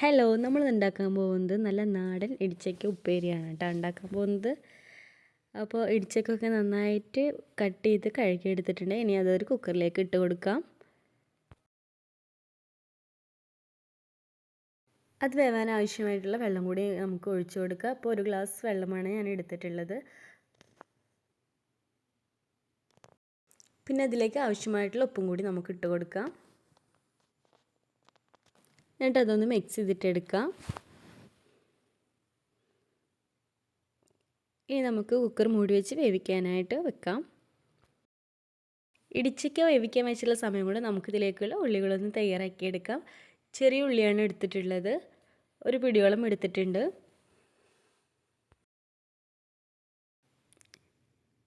Hello നമ്മൾ ഉണ്ടാക്കാൻ പോകുന്നത് നല്ല നാടൻ ഇടിച്ചക്ക ഉപ്പേരിയാണ് കേട്ടോ. ഉണ്ടാക്കാൻ പോകുന്നത്. അപ്പോൾ ഇടിച്ചക്കൊക്കെ നന്നായിട്ട് കട്ട് ചെയ്ത് കഴുകി എടുത്തിട്ടുണ്ട് ഇനി അതൊരു കുക്കറിലേക്ക് ഇട്ട് കൊടുക്കാം. അത് വേവാൻ ആവശ്യമായിട്ടുള്ള വെള്ളം കൂടി നമുക്ക് ഒഴിച്ചു കൊടുക്കാം. അപ്പോൾ ഒരു ഗ്ലാസ് വെള്ളമാണ് ഞാൻ എടുത്തിട്ടുള്ളത്. പിന്നെ അതിലേക്ക് ആവശ്യമായിട്ടുള്ള ഉപ്പും കൂടി നമുക്ക് ഇട്ട് കൊടുക്കാം. എന്നിട്ട് അതൊന്ന് മിക്സ് ചെയ്തിട്ടെടുക്കാം ഇനി നമുക്ക് കുക്കർ മൂടി വെച്ച് വേവിക്കാനായിട്ട് വെക്കാം. ഇടിച്ചയ്ക്ക് വേവിക്കാൻ വെച്ചുള്ള സമയം കൊണ്ട് നമുക്കിതിലേക്കുള്ള ഉള്ളികളൊന്ന് തയ്യാറാക്കിയെടുക്കാം ചെറിയ ഉള്ളിയാണ് എടുത്തിട്ടുള്ളത്. ഒരു പിടിയോളം എടുത്തിട്ടുണ്ട്.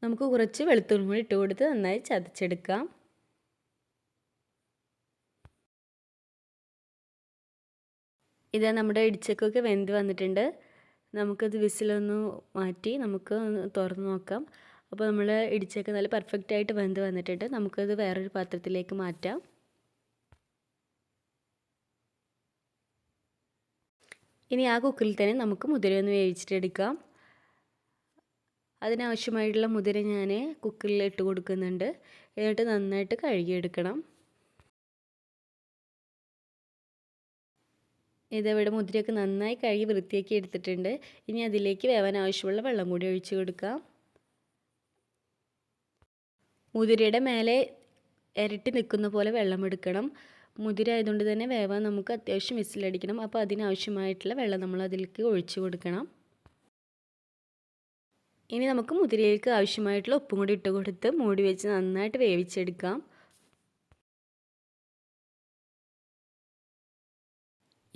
നമുക്ക് കുറച്ച് വെളുത്തുള്ളി ഇട്ട് കൊടുത്ത് നന്നായി ചതച്ചെടുക്കാം. ഇതാ നമ്മുടെ ഇടിച്ചക്കൊക്കെ വെന്ത് വന്നിട്ടുണ്ട്. നമുക്കത് വിസിലൊന്ന് മാറ്റി നമുക്ക് തുറന്ന് നോക്കാം. അപ്പോൾ നമ്മൾ ഇടിച്ചൊക്കെ നല്ല പെർഫെക്റ്റ് ആയിട്ട് വെന്ത് വന്നിട്ടുണ്ട്. നമുക്കത് വേറൊരു പാത്രത്തിലേക്ക് മാറ്റാം. ഇനി ആ കുക്കറിൽ തന്നെ നമുക്ക് മുതിരയൊന്ന് വേവിച്ചിട്ടെടുക്കാം. അതിനാവശ്യമായിട്ടുള്ള മുതിര ഞാൻ കുക്കറിൽ ഇട്ട് കൊടുക്കുന്നുണ്ട്. എന്നിട്ട് നന്നായിട്ട് കഴുകിയെടുക്കണം. ഇതവിടെ മുതിരയൊക്കെ നന്നായി കഴുകി വൃത്തിയാക്കി എടുത്തിട്ടുണ്ട്. ഇനി അതിലേക്ക് വേവാൻ ആവശ്യമുള്ള വെള്ളം കൂടി ഒഴിച്ച് കൊടുക്കാം. മുതിരയുടെ മേലെ ഇരട്ടി നിൽക്കുന്ന പോലെ വെള്ളം എടുക്കണം. മുതിര ആയതുകൊണ്ട് തന്നെ വേവാൻ നമുക്ക് അത്യാവശ്യം വിസിലടിക്കണം. അപ്പോൾ അതിനാവശ്യമായിട്ടുള്ള വെള്ളം നമ്മൾ അതിലേക്ക് ഒഴിച്ചു കൊടുക്കണം. ഇനി നമുക്ക് മുതിരയിലേക്ക് ആവശ്യമായിട്ടുള്ള ഉപ്പും കൂടി ഇട്ട് കൊടുത്ത് മൂടി വെച്ച് നന്നായിട്ട് വേവിച്ചെടുക്കാം.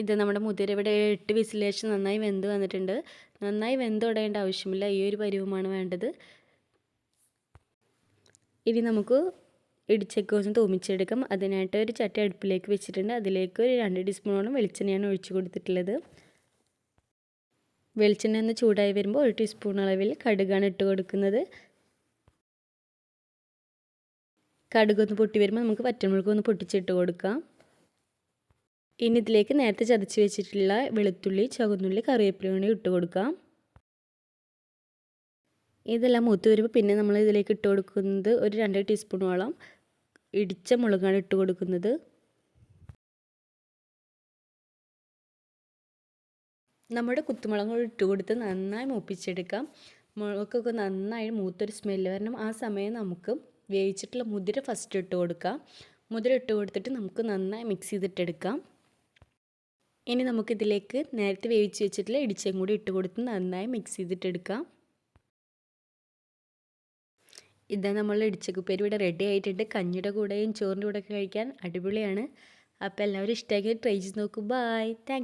ഇത് നമ്മുടെ മുതിരവിടെ എട്ട് വിസിലേച്ച് നന്നായി വെന്ത് വന്നിട്ടുണ്ട്. നന്നായി വെന്ത് വെന്തുടയേണ്ട ആവശ്യമില്ല. ഈ ഒരു പരിവുമാണ് വേണ്ടത്. ഇനി നമുക്ക് ഇടിച്ചക്കോസും തൂമിച്ചെടുക്കാം. അതിനായിട്ട് ഒരു ചട്ടി അടുപ്പിലേക്ക് വെച്ചിട്ടുണ്ട്. അതിലേക്ക് ഒരു രണ്ട് ടീസ്പൂണോളം വെളിച്ചെണ്ണയാണ് ഒഴിച്ചു കൊടുത്തിട്ടുള്ളത്. വെളിച്ചെണ്ണ ഒന്ന് ചൂടായി വരുമ്പോൾ ഒരു ടീസ്പൂൺ അളവിൽ കടുകാണ് ഇട്ട് കൊടുക്കുന്നത്. കടുകൊന്ന് പൊട്ടി വരുമ്പോൾ നമുക്ക് പച്ചമുളക് ഒന്ന് പൊട്ടിച്ചിട്ട് കൊടുക്കാം. ഇനി ഇതിലേക്ക് നേരത്തെ ചതച്ച് വെച്ചിട്ടുള്ള വെളുത്തുള്ളി ചുവന്നുള്ളി കറിവേപ്പില ഇട്ട് കൊടുക്കാം. ഇതെല്ലാം മൂത്ത് വരുമ്പോൾ പിന്നെ നമ്മൾ ഇതിലേക്ക് ഇട്ട് കൊടുക്കുന്നത് ഒരു രണ്ട് ടീസ്പൂണോളം ഇടിച്ച മുളകാണ് ഇട്ട് കൊടുക്കുന്നത്. നമ്മുടെ കുത്തുമുളക് ഇട്ട് കൊടുത്ത് നന്നായി മൂപ്പിച്ചെടുക്കാം. മുളകൊക്കെ നന്നായി മൂത്തൊരു സ്മെല്ല് വരണം. ആ സമയം നമുക്ക് വേവിച്ചിട്ടുള്ള മുതിര ഫസ്റ്റ് ഇട്ട് കൊടുക്കാം. മുതിര ഇട്ട് കൊടുത്തിട്ട് നമുക്ക് നന്നായി മിക്സ് ചെയ്തിട്ടെടുക്കാം. ഇനി നമുക്കിതിലേക്ക് നേരത്തെ വേവിച്ച് വെച്ചിട്ടുള്ള ഇടിച്ചയും കൂടി ഇട്ട് കൊടുത്ത് നന്നായി മിക്സ് ചെയ്തിട്ടെടുക്കാം. ഇതാ നമ്മൾ ഇടിച്ചക്കുപ്പേരി ഇവിടെ റെഡി ആയിട്ടുണ്ട്. കഞ്ഞിയുടെ കൂടെയും ചോറിന്റെ കൂടെയൊക്കെ കഴിക്കാൻ അടിപൊളിയാണ്. അപ്പോൾ എല്ലാവരും ഇഷ്ടമാക്കി ട്രൈ ചെയ്ത് നോക്കൂ. Bye thank